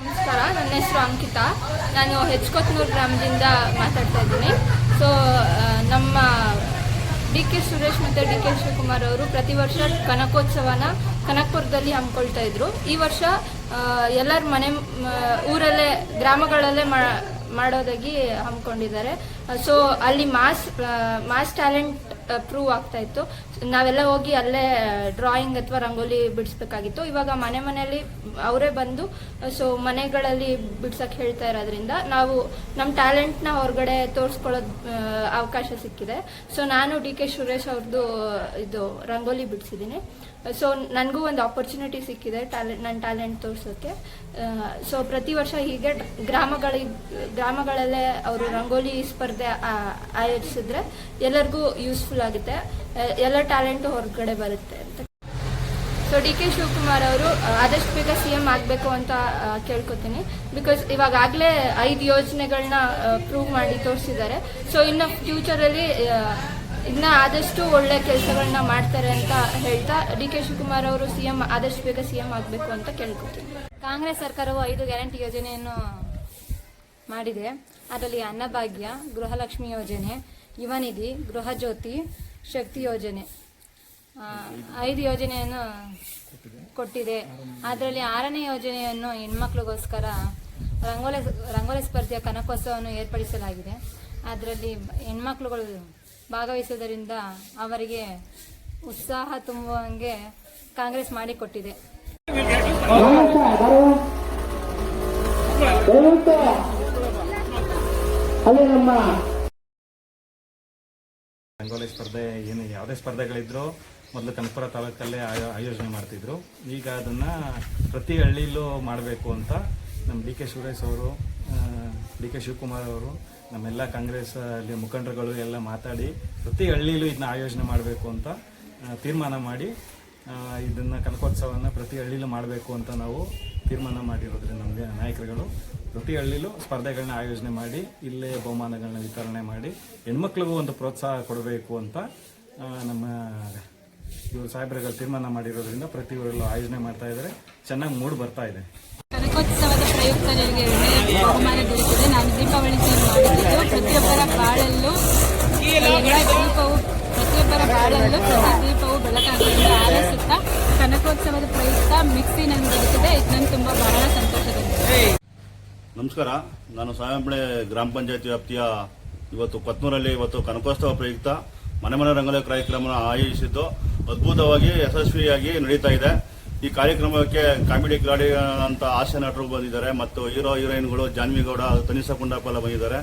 ನಮಸ್ಕಾರ, ನನ್ನ ಹೆಸರು ಅಂಕಿತಾ. ನಾನು ಹೆಚ್ಕೊತ್ನೂರು ಗ್ರಾಮದಿಂದ ಮಾತಾಡ್ತಾ ಇದ್ದೀನಿ. ಸೊ ನಮ್ಮ ಡಿ ಕೆ ಸುರೇಶ್ ಮತ್ತು ಡಿ ಕೆ ಶಿವಕುಮಾರ್ ಅವರು ಪ್ರತಿ ವರ್ಷ ಕನಕೋತ್ಸವನ ಕನಕಪುರದಲ್ಲಿ ಹಮ್ಮಿಕೊಳ್ತಾ ಇದ್ರು. ಈ ವರ್ಷ ಎಲ್ಲರ ಮನೆ ಊರಲ್ಲೇ, ಗ್ರಾಮಗಳಲ್ಲೇ ಮಾಡೋದಾಗಿ ಹಮ್ಮಿಕೊಂಡಿದ್ದಾರೆ. ಸೊ ಅಲ್ಲಿ ಮಾಸ್ ಮಾಸ್ ಟ್ಯಾಲೆಂಟ್ ಪ್ರೂವ್ ಆಗ್ತಾ ಇತ್ತು. ನಾವೆಲ್ಲ ಹೋಗಿ ಅಲ್ಲೇ ಡ್ರಾಯಿಂಗ್ ಅಥವಾ ರಂಗೋಲಿ ಬಿಡಿಸ್ಬೇಕಾಗಿತ್ತು. ಇವಾಗ ಮನೆ ಮನೆಯಲ್ಲಿ ಅವರೇ ಬಂದು ಸೊ ಮನೆಗಳಲ್ಲಿ ಬಿಡ್ಸಕ್ಕೆ ಹೇಳ್ತಾ ಇರೋದ್ರಿಂದ ನಾವು ನಮ್ಮ ಟ್ಯಾಲೆಂಟ್ನ ಹೊರಗಡೆ ತೋರಿಸ್ಕೊಳ್ಳೋದು ಅವಕಾಶ ಸಿಕ್ಕಿದೆ. ಸೊ ನಾನು ಡಿ ಕೆ ಸುರೇಶ್ ಅವ್ರದ್ದು ಇದು ರಂಗೋಲಿ ಬಿಡಿಸಿದ್ದೀನಿ. ಸೊ ನನಗೂ ಒಂದು ಆಪರ್ಚುನಿಟಿ ಸಿಕ್ಕಿದೆ ಟ್ಯಾಲೆಂಟ್ ನನ್ನ ಟ್ಯಾಲೆಂಟ್ ತೋರಿಸೋಕ್ಕೆ ಸೊ ಪ್ರತಿ ವರ್ಷ ಹೀಗೆ ಗ್ರಾಮಗಳಿಗೆ ಗ್ರಾಮಗಳಲ್ಲೇ ಅವರು ರಂಗೋಲಿ ಸ್ಪರ್ಧೆ ಆಯೋಜಿಸಿದ್ರೆ ಎಲ್ಲರಿಗೂ ಯೂಸ್ಫುಲ್ ಆಗುತ್ತೆ. ಎಲ್ಲ ಟ್ಯಾಲೆಂಟು ಹೊರಗಡೆ ಬರುತ್ತೆ ಅಂತ. ಸೊ ಡಿ ಕೆ ಶಿವಕುಮಾರ್ ಅವರು ಆದಷ್ಟು ಬೇಗ ಸಿ ಎಂ ಆಗಬೇಕು ಅಂತ ಕೇಳ್ಕೊತೀನಿ. ಬಿಕಾಸ್ ಇವಾಗ ಆಗಲೇ ಐದು ಯೋಜನೆಗಳನ್ನ ಪ್ರೂವ್ ಮಾಡಿ ತೋರಿಸಿದ್ದಾರೆ. ಸೊ ಇನ್ನು ಫ್ಯೂಚರಲ್ಲಿ ಇನ್ನ ಆದಷ್ಟು ಒಳ್ಳೆ ಕೆಲಸಗಳನ್ನ ಮಾಡ್ತಾರೆ ಅಂತ ಹೇಳ್ತಾ ಡಿ ಕೆ ಶಿವಕುಮಾರ್ ಅವರು ಸಿ ಎಂ ಆದಷ್ಟು ಬೇಗ ಸಿ ಎಂ ಆಗಬೇಕು ಅಂತ ಕೇಳ್ಕೊತೀನಿ. ಕಾಂಗ್ರೆಸ್ ಸರ್ಕಾರವು ಐದು ಗ್ಯಾರಂಟಿ ಯೋಜನೆಯನ್ನು ಮಾಡಿದೆ. ಅದರಲ್ಲಿ ಅನ್ನಭಾಗ್ಯ, ಗೃಹಲಕ್ಷ್ಮಿ ಯೋಜನೆ ಯುವ ಗೃಹಜ್ಯೋತಿ ಗೃಹ ಜ್ಯೋತಿ ಶಕ್ತಿ ಯೋಜನೆ. ಐದು ಯೋಜನೆಯನ್ನು ಕೊಟ್ಟಿದೆ. ಅದರಲ್ಲಿ ಆರನೇ ಯೋಜನೆಯನ್ನು ಹೆಣ್ಮಕ್ಳಿಗೋಸ್ಕರ ರಂಗೋಲಿ ರಂಗೋಲಿ ಸ್ಪರ್ಧೆಯ ಕನಕೋತ್ಸವವನ್ನು ಏರ್ಪಡಿಸಲಾಗಿದೆ. ಅದರಲ್ಲಿ ಹೆಣ್ಮಕ್ಳುಗಳು ಭಾಗವಹಿಸುವುದರಿಂದ ಅವರಿಗೆ ಉತ್ಸಾಹ ತುಂಬುವಂಗೆ ಕಾಂಗ್ರೆಸ್ ಮಾಡಿಕೊಟ್ಟಿದೆ. ನಮ್ಮ ರಂಗೋಲಿ ಸ್ಪರ್ಧೆ ಏನು ಯಾವುದೇ ಸ್ಪರ್ಧೆಗಳಿದ್ರು ಮೊದಲು ಕನಕಪುರ ತಾಲೂಕಲ್ಲೇ ಆಯೋ ಆಯೋಜನೆ ಮಾಡ್ತಿದ್ರು. ಈಗ ಅದನ್ನು ಪ್ರತಿ ಹಳ್ಳಿಲೂ ಮಾಡಬೇಕು ಅಂತ ನಮ್ಮ ಡಿ ಕೆ ಸುರೇಶ್ ಅವರು ಡಿ ಕೆ ಶಿವಕುಮಾರ್ ಅವರು, ನಮ್ಮೆಲ್ಲ ಕಾಂಗ್ರೆಸ್ ಅಲ್ಲಿ ಮುಖಂಡರುಗಳು ಎಲ್ಲ ಮಾತಾಡಿ ಪ್ರತಿ ಹಳ್ಳಿಲೂ ಇದನ್ನ ಆಯೋಜನೆ ಮಾಡಬೇಕು ಅಂತ ತೀರ್ಮಾನ ಮಾಡಿ ಇದನ್ನು ಕನಕೋತ್ಸವನ ಪ್ರತಿ ಹಳ್ಳಿಲೂ ಮಾಡಬೇಕು ಅಂತ ನಾವು ತೀರ್ಮಾನ ಮಾಡಿರೋದ್ರಿಂದ ನಮಗೆ ನಾಯಕರುಗಳು ಪ್ರತಿ ಹಳ್ಳಿಲೂ ಸ್ಪರ್ಧೆಗಳನ್ನ ಆಯೋಜನೆ ಮಾಡಿ, ಇಲ್ಲೇ ಬಹುಮಾನಗಳನ್ನ ವಿತರಣೆ ಮಾಡಿ, ಹೆಣ್ಮಕ್ಳಿಗೂ ಒಂದು ಪ್ರೋತ್ಸಾಹ ಕೊಡಬೇಕು ಅಂತ ನಮ್ಮ ಇವರು ಸಾಹೇಬ್ರುಗಳು ತೀರ್ಮಾನ ಮಾಡಿರೋದ್ರಿಂದ ಪ್ರತಿ ಊರಲ್ಲೂ ಆಯೋಜನೆ ಮಾಡ್ತಾ ಇದ್ದಾರೆ. ಚೆನ್ನಾಗಿ ಮೂಡ್ ಬರ್ತಾ ಇದೆ. ಕನಕೋತ್ಸವದ ಪ್ರಯುಕ್ತ ಬಹುಮಾನ ದೊರೆತಿದೆ ನಾನು ದೀಪಾವಳಿ ಪ್ರತಿಯೊಬ್ಬರ ಬಾಳಲ್ಲೂ ಪ್ರತಿಯೊಬ್ಬರ ಬಾಳಲ್ಲೂ ನಮಸ್ಕಾರ. ನಾನು ಸಾಯಂಬಳೆ ಗ್ರಾಮ ಪಂಚಾಯತಿ ವ್ಯಾಪ್ತಿಯ ಇವತ್ತು ಕೊತ್ನೂರಲ್ಲಿ ಇವತ್ತು ಕನಕೋತ್ಸವ ಪ್ರಯುಕ್ತ ಮನೆ ಮನೆ ರಂಗೋಲಿ ಕಾರ್ಯಕ್ರಮ ಆಯೋಜಿಸಿದ್ದು ಅದ್ಭುತವಾಗಿ ಯಶಸ್ವಿಯಾಗಿ ನಡೀತಾ ಇದೆ. ಈ ಕಾರ್ಯಕ್ರಮಕ್ಕೆ ಕಾಮಿಡಿ ಕಿಲಾಡಿ ಅಂತ ಹಾಸ್ಯ ನಟರು ಬಂದಿದ್ದಾರೆ ಮತ್ತು ಹೀರೋ ಹೀರೋಯಿನ್ಗಳು ಜಾನ್ವಿ ಗೌಡ ತನಿಷಾ ಕುಂಡಾಪಲ್ಲ ಬಂದಿದ್ದಾರೆ.